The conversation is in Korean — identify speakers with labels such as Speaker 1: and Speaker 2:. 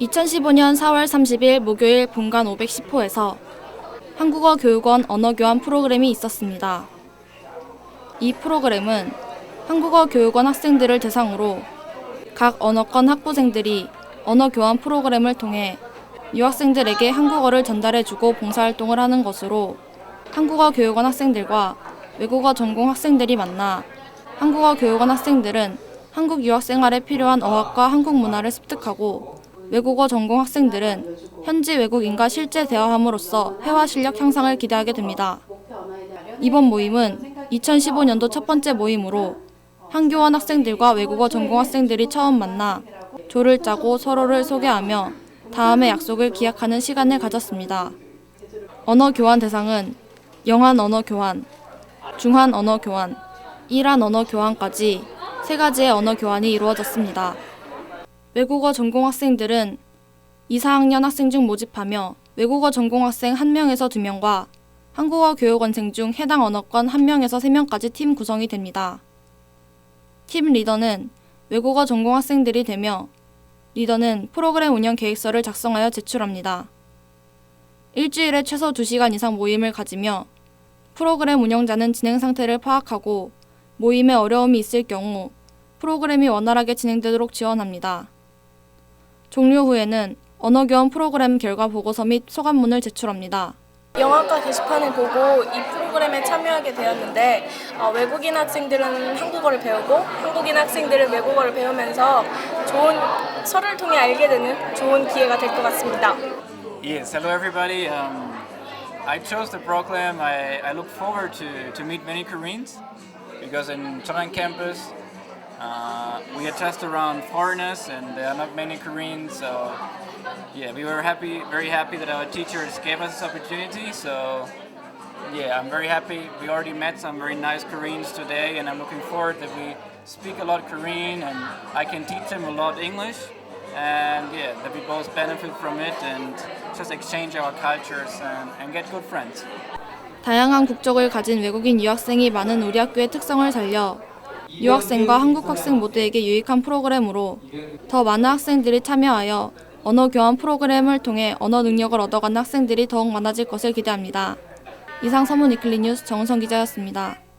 Speaker 1: 2015년 4월 30일 목요일 본관 510호에서 한국어 교육원 언어 교환 프로그램이 있었습니다. 이 프로그램은 한국어 교육원 학생들을 대상으로 각 언어권 학부생들이 언어 교환 프로그램을 통해 유학생들에게 한국어를 전달해주고 봉사활동을 하는 것으로 한국어 교육원 학생들과 외국어 전공 학생들이 만나 한국어 교육원 학생들은 한국 유학 생활에 필요한 어학과 한국 문화를 습득하고 외국어 전공 학생들은 현지 외국인과 실제 대화함으로써 회화 실력 향상을 기대하게 됩니다. 이번 모임은 2015년도 첫 번째 모임으로 한교원 학생들과 외국어 전공 학생들이 처음 만나 조를 짜고 서로를 소개하며 다음의 약속을 기약하는 시간을 가졌습니다. 언어 교환 대상은 영한 언어 교환, 중한 언어 교환, 이란 언어 교환까지 세 가지의 언어 교환이 이루어졌습니다. 외국어 전공 학생들은 2, 4학년 학생 중 모집하며 외국어 전공 학생 1명에서 2명과 한국어 교육원생 중 해당 언어권 1명에서 3명까지 팀 구성이 됩니다. 팀 리더는 외국어 전공 학생들이 되며 리더는 프로그램 운영 계획서를 작성하여 제출합니다. 일주일에 최소 2시간 이상 모임을 가지며 프로그램 운영자는 진행 상태를 파악하고 모임에 어려움이 있을 경우 프로그램이 원활하게 진행되도록 지원합니다. 종료 후에는 언어교환 프로그램 결과 보고서 및 소감문을 제출합니다.
Speaker 2: 영화과 게시판을 보고 이 프로그램에 참여하게 되었는데 어, 외국인 학생들은 한국어를 배우고 한국인 학생들은 외국어를 배우면서 좋은 서로를 통해 알게 되는 좋은 기회가 될 것 같습니다.
Speaker 3: Yes, hello everybody. Um, I chose the program. I, I look forward to, to meet many Koreans because in Chongan campus uh, we attest around foreigners and there are not many Koreans. So yeah, we were happy, very happy that our teachers gave us this opportunity. So yeah, I'm very happy. We already met some very nice Koreans today, and I'm looking forward that we speak a lot Korean and I can teach them a lot English. And yeah, that we both benefit from it and just exchange our cultures and, and get good friends.
Speaker 1: 다양한 국적을 가진 외국인 유학생이 많은 우리 학교의 특성을 살려 유학생과 한국 학생 모두에게 유익한 프로그램으로 더 많은 학생들이 참여하여 언어 교환 프로그램을 통해 언어 능력을 얻어가는 학생들이 더욱 많아질 것을 기대합니다. 이상 서문 위클리 뉴스 정은성 기자였습니다.